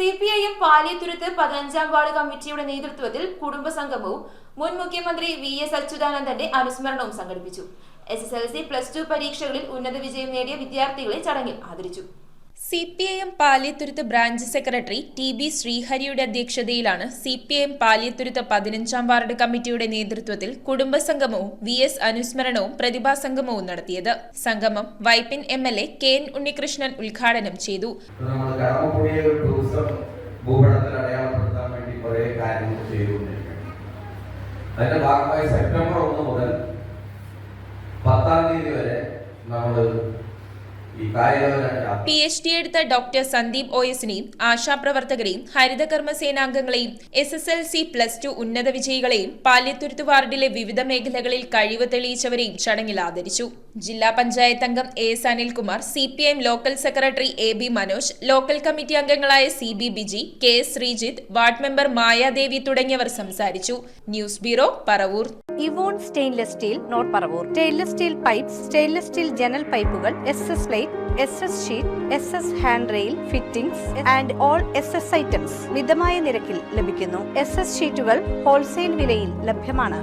C P I M പാലിയത്തുരുത്ത് പതിനഞ്ചാം ward കമ്മിറ്റിയുടെ നേതൃത്വത്തിൽ കുടുംബസംഗമവും മുൻ മുഖ്യമന്ത്രി വി എസ് അച്യുതാനന്ദന്റെ അനുസ്മരണവും സംഘടിപ്പിച്ചു. S S L C plus two പരീക്ഷകളിൽ ഉന്നത വിജയം നേടിയ വിദ്യാർത്ഥികളെ ചടങ്ങിൽ ആദരിച്ചു. C P I M പാലിയത്തുരുത്ത് branch secretary T B ശ്രീഹരിയുടെ അധ്യക്ഷതയിലാണ് സി പി ഐ എം പാലിയത്തുരുത്ത് പതിനഞ്ചാം വാർഡ് കമ്മിറ്റിയുടെ നേതൃത്വത്തിൽ കുടുംബസംഗമവും വി എസ് അനുസ്മരണവും പ്രതിഭാസംഗമവും നടത്തിയത്. സംഗമം Vypin M L A K N Unnikrishnan ഉദ്ഘാടനം ചെയ്തു. സെപ്റ്റംബർ മുതൽ പത്താം തീയതി വരെ നമ്മൾ പി എച്ച് ഡി എടുത്ത ഡോക്ടർ സന്ദീപ് ഒ എസിനെയും ആശാപ്രവർത്തകരെയും ഹരിതകർമ്മ സേനാംഗങ്ങളെയും S S L C plus two ഉന്നത വിജയികളെയും പാല്യത്തുരുത്ത് വാർഡിലെ വിവിധ മേഖലകളിൽ കഴിവ് തെളിയിച്ചവരെയും ചടങ്ങിൽ ആദരിച്ചു. ജില്ലാ പഞ്ചായത്ത് അംഗം A S Anilkumar C P M local secretary A B Manoj local committee അംഗങ്ങളായ C B Biji K S Sreejith ward member Mayadevi തുടങ്ങിയവർ സംസാരിച്ചു. News bureau Paravur. Evon stainless steel note Paravur. Stainless steel pipe stainless steel ജനൽ പൈപ്പുകൾ S S plate S S sheet S S hand rail fittings and all S S items മിതമായ നിരക്കിൽ ലഭിക്കുന്നു. S S ഷീറ്റുകൾ wholesale വിലയിൽ ലഭ്യമാണ്.